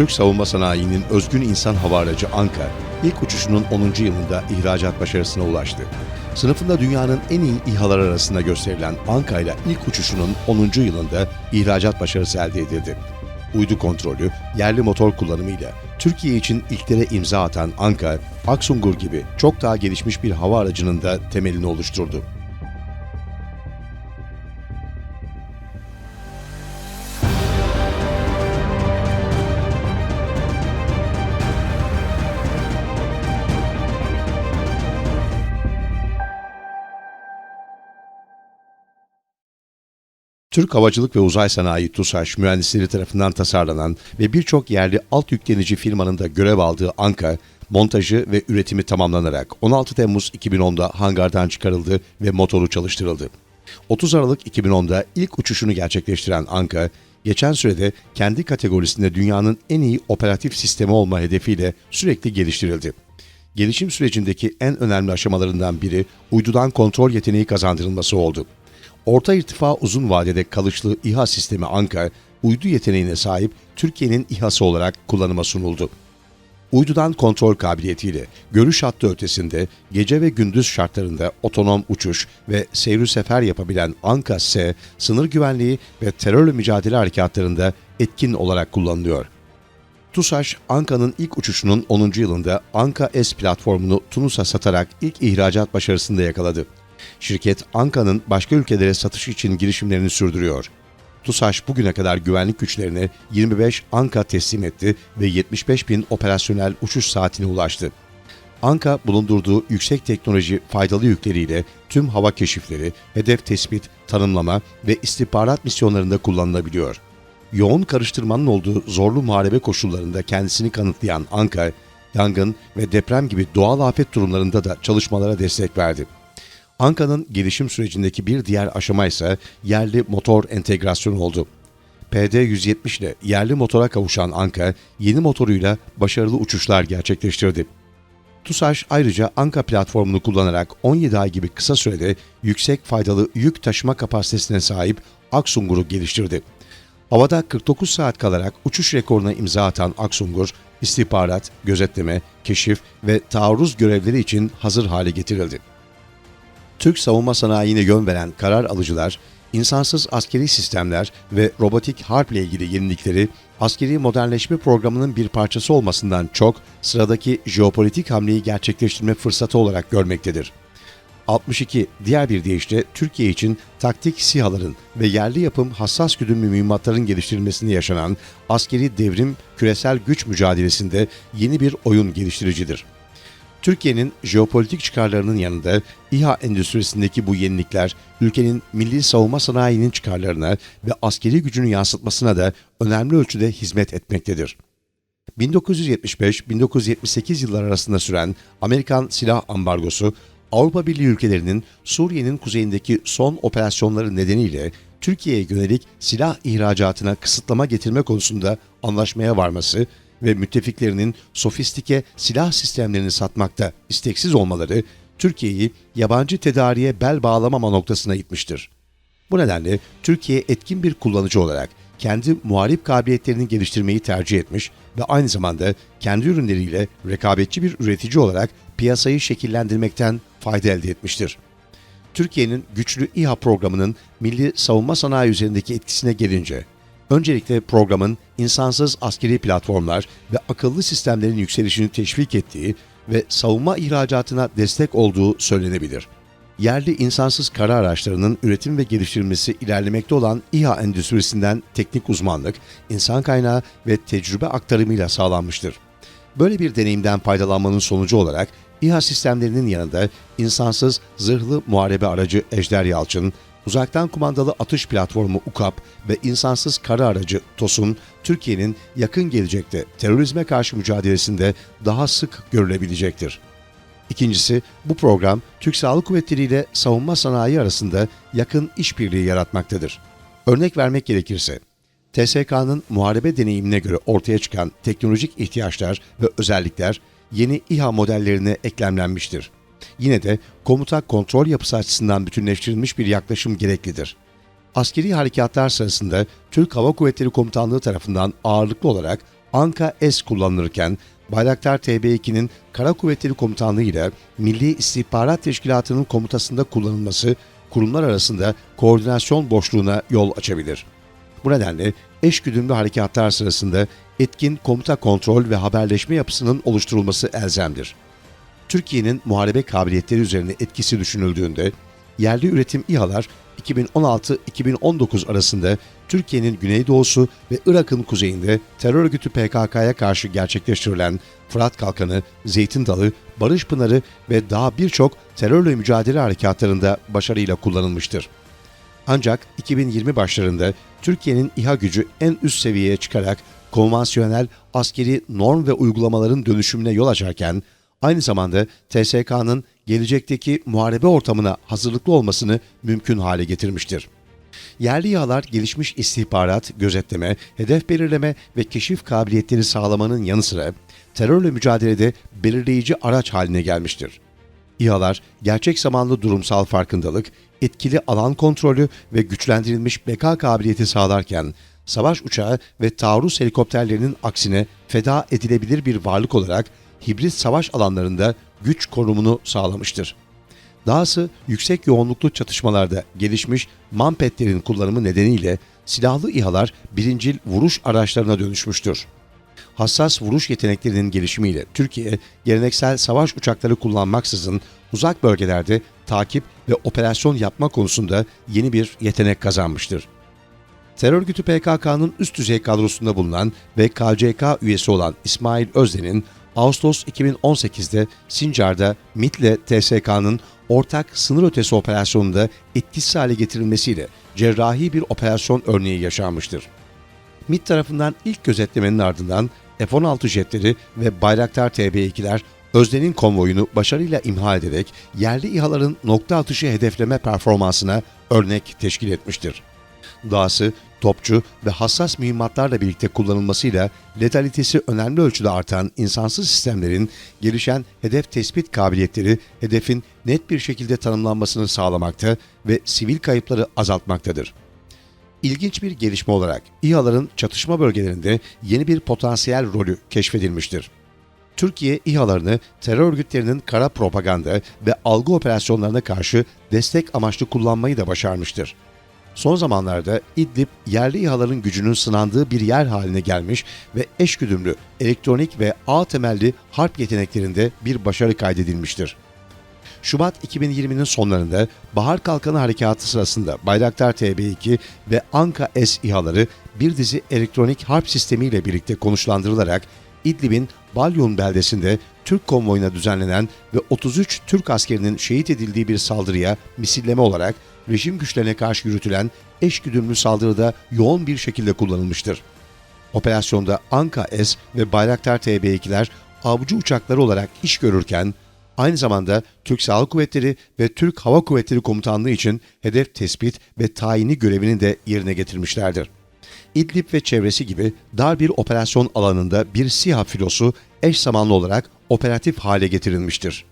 Türk savunma sanayinin özgün insan hava aracı Anka, ilk uçuşunun 10. yılında ihracat başarısına ulaştı. Sınıfında dünyanın en iyi İHA'lar arasında gösterilen Anka ile ilk uçuşunun 10. yılında ihracat başarısı elde edildi. Uydu kontrolü, yerli motor kullanımıyla Türkiye için ilklere imza atan Anka, Aksungur gibi çok daha gelişmiş bir hava aracının da temelini oluşturdu. Türk Havacılık ve Uzay Sanayi TUSAŞ mühendisleri tarafından tasarlanan ve birçok yerli alt yüklenici firmanın da görev aldığı Anka, montajı ve üretimi tamamlanarak 16 Temmuz 2010'da hangardan çıkarıldı ve motoru çalıştırıldı. 30 Aralık 2010'da ilk uçuşunu gerçekleştiren Anka, geçen sürede kendi kategorisinde dünyanın en iyi operatif sistemi olma hedefiyle sürekli geliştirildi. Gelişim sürecindeki en önemli aşamalarından biri uydudan kontrol yeteneği kazandırılması oldu. Orta irtifa uzun vadede kalıçlı İHA sistemi Anka, uydu yeteneğine sahip Türkiye'nin İHA'sı olarak kullanıma sunuldu. Uydudan kontrol kabiliyetiyle görüş hattı ötesinde gece ve gündüz şartlarında otonom uçuş ve seyir sefer yapabilen Anka-S, sınır güvenliği ve terörle mücadele harekatlarında etkin olarak kullanılıyor. TUSAŞ, Anka'nın ilk uçuşunun 10. yılında Anka S platformunu Tunus'a satarak ilk ihracat başarısında yakaladı. Şirket Anka'nın başka ülkelere satış için girişimlerini sürdürüyor. TUSAŞ bugüne kadar güvenlik güçlerine 25 Anka teslim etti ve 75 bin operasyonel uçuş saatine ulaştı. Anka bulundurduğu yüksek teknoloji faydalı yükleriyle tüm hava keşifleri, hedef tespit, tanımlama ve istihbarat misyonlarında kullanılabiliyor. Yoğun karıştırmanın olduğu zorlu muharebe koşullarında kendisini kanıtlayan Anka, yangın ve deprem gibi doğal afet durumlarında da çalışmalara destek verdi. Anka'nın gelişim sürecindeki bir diğer aşama ise yerli motor entegrasyonu oldu. PD-170 ile yerli motora kavuşan Anka, yeni motoruyla başarılı uçuşlar gerçekleştirdi. TUSAŞ ayrıca Anka platformunu kullanarak 17 ay gibi kısa sürede yüksek faydalı yük taşıma kapasitesine sahip Aksungur'u geliştirdi. Havada 49 saat kalarak uçuş rekoruna imza atan Aksungur, istihbarat, gözetleme, keşif ve taarruz görevleri için hazır hale getirildi. Türk savunma sanayine yön veren karar alıcılar, insansız askeri sistemler ve robotik harp ile ilgili yenilikleri askeri modernleşme programının bir parçası olmasından çok sıradaki jeopolitik hamleyi gerçekleştirme fırsatı olarak görmektedir. 62. Diğer bir deyişle Türkiye için taktik SİHA'ların ve yerli yapım hassas güdümlü mühimmatların geliştirilmesinde yaşanan askeri devrim küresel güç mücadelesinde yeni bir oyun geliştiricidir. Türkiye'nin jeopolitik çıkarlarının yanında İHA endüstrisindeki bu yenilikler ülkenin milli savunma sanayinin çıkarlarına ve askeri gücünü yansıtmasına da önemli ölçüde hizmet etmektedir. 1975-1978 yıllar arasında süren Amerikan silah ambargosu, Avrupa Birliği ülkelerinin Suriye'nin kuzeyindeki son operasyonları nedeniyle Türkiye'ye yönelik silah ihracatına kısıtlama getirme konusunda anlaşmaya varması ve müttefiklerinin sofistike silah sistemlerini satmakta isteksiz olmaları Türkiye'yi yabancı tedariğe bel bağlamama noktasına itmiştir. Bu nedenle Türkiye etkin bir kullanıcı olarak kendi muharip kabiliyetlerini geliştirmeyi tercih etmiş ve aynı zamanda kendi ürünleriyle rekabetçi bir üretici olarak piyasayı şekillendirmekten fayda elde etmiştir. Türkiye'nin güçlü İHA programının milli savunma sanayi üzerindeki etkisine gelince, öncelikle programın insansız askeri platformlar ve akıllı sistemlerin yükselişini teşvik ettiği ve savunma ihracatına destek olduğu söylenebilir. Yerli insansız kara araçlarının üretim ve geliştirilmesi ilerlemekte olan İHA endüstrisinden teknik uzmanlık, insan kaynağı ve tecrübe aktarımıyla sağlanmıştır. Böyle bir deneyimden faydalanmanın sonucu olarak İHA sistemlerinin yanında insansız zırhlı muharebe aracı Ejder Yalçın, uzaktan kumandalı atış platformu UKAP ve insansız kara aracı TOS'un Türkiye'nin yakın gelecekte terörizme karşı mücadelesinde daha sık görülebilecektir. İkincisi, bu program Türk Silahlı Kuvvetleri ile savunma sanayi arasında yakın işbirliği yaratmaktadır. Örnek vermek gerekirse, TSK'nın muharebe deneyimine göre ortaya çıkan teknolojik ihtiyaçlar ve özellikler yeni İHA modellerine eklemlenmiştir. Yine de komuta kontrol yapısı açısından bütünleştirilmiş bir yaklaşım gereklidir. Askeri harekatlar sırasında Türk Hava Kuvvetleri Komutanlığı tarafından ağırlıklı olarak Anka S kullanılırken Bayraktar TB2'nin Kara Kuvvetleri Komutanlığı ile Milli İstihbarat Teşkilatı'nın komutasında kullanılması kurumlar arasında koordinasyon boşluğuna yol açabilir. Bu nedenle eşgüdümlü harekatlar sırasında etkin komuta kontrol ve haberleşme yapısının oluşturulması elzemdir. Türkiye'nin muharebe kabiliyetleri üzerine etkisi düşünüldüğünde yerli üretim İHA'lar 2016-2019 arasında Türkiye'nin güneydoğusu ve Irak'ın kuzeyinde terör örgütü PKK'ya karşı gerçekleştirilen Fırat Kalkanı, Zeytin Dalı, Barış Pınarı ve daha birçok terörle mücadele harekatlarında başarıyla kullanılmıştır. Ancak 2020 başlarında Türkiye'nin İHA gücü en üst seviyeye çıkarak konvansiyonel askeri norm ve uygulamaların dönüşümüne yol açarken aynı zamanda TSK'nın gelecekteki muharebe ortamına hazırlıklı olmasını mümkün hale getirmiştir. Yerli İHA'lar gelişmiş istihbarat, gözetleme, hedef belirleme ve keşif kabiliyetleri sağlamanın yanı sıra terörle mücadelede belirleyici araç haline gelmiştir. İHA'lar gerçek zamanlı durumsal farkındalık, etkili alan kontrolü ve güçlendirilmiş beka kabiliyeti sağlarken, savaş uçağı ve taarruz helikopterlerinin aksine feda edilebilir bir varlık olarak hibrit savaş alanlarında güç korumunu sağlamıştır. Dahası yüksek yoğunluklu çatışmalarda gelişmiş manpetlerin kullanımı nedeniyle silahlı İHA'lar birincil vuruş araçlarına dönüşmüştür. Hassas vuruş yeteneklerinin gelişimiyle Türkiye, geleneksel savaş uçakları kullanmaksızın uzak bölgelerde takip ve operasyon yapma konusunda yeni bir yetenek kazanmıştır. Terör örgütü PKK'nın üst düzey kadrosunda bulunan ve KCK üyesi olan İsmail Özden'in Ağustos 2018'de Sincar'da MİT ile TSK'nın ortak sınır ötesi operasyonunda etkisiz hale getirilmesiyle cerrahi bir operasyon örneği yaşanmıştır. MİT tarafından ilk gözetlemenin ardından F-16 jetleri ve Bayraktar TB2'ler Özden'in konvoyunu başarıyla imha ederek yerli İHA'ların nokta atışı hedefleme performansına örnek teşkil etmiştir. Dahası topçu ve hassas mühimmatlarla birlikte kullanılmasıyla letalitesi önemli ölçüde artan insansız sistemlerin gelişen hedef tespit kabiliyetleri hedefin net bir şekilde tanımlanmasını sağlamakta ve sivil kayıpları azaltmaktadır. İlginç bir gelişme olarak İHA'ların çatışma bölgelerinde yeni bir potansiyel rolü keşfedilmiştir. Türkiye İHA'larını terör örgütlerinin kara propaganda ve algı operasyonlarına karşı destek amaçlı kullanmayı da başarmıştır. Son zamanlarda İdlib yerli İHA'ların gücünün sınandığı bir yer haline gelmiş ve eşgüdümlü elektronik ve ağ temelli harp yeteneklerinde bir başarı kaydedilmiştir. Şubat 2020'nin sonlarında Bahar Kalkanı Harekatı sırasında Bayraktar TB2 ve Anka S İHA'ları bir dizi elektronik harp sistemiyle birlikte konuşlandırılarak İdlib'in Balyun beldesinde Türk konvoyuna düzenlenen ve 33 Türk askerinin şehit edildiği bir saldırıya misilleme olarak rejim güçlerine karşı yürütülen eşgüdümlü saldırıda yoğun bir şekilde kullanılmıştır. Operasyonda Anka S ve Bayraktar TB2'ler avcı uçakları olarak iş görürken, aynı zamanda Türk Silahlı Kuvvetleri ve Türk Hava Kuvvetleri Komutanlığı için hedef tespit ve tayini görevini de yerine getirmişlerdir. İdlib ve çevresi gibi dar bir operasyon alanında bir SİHA filosu eş zamanlı olarak operatif hale getirilmiştir.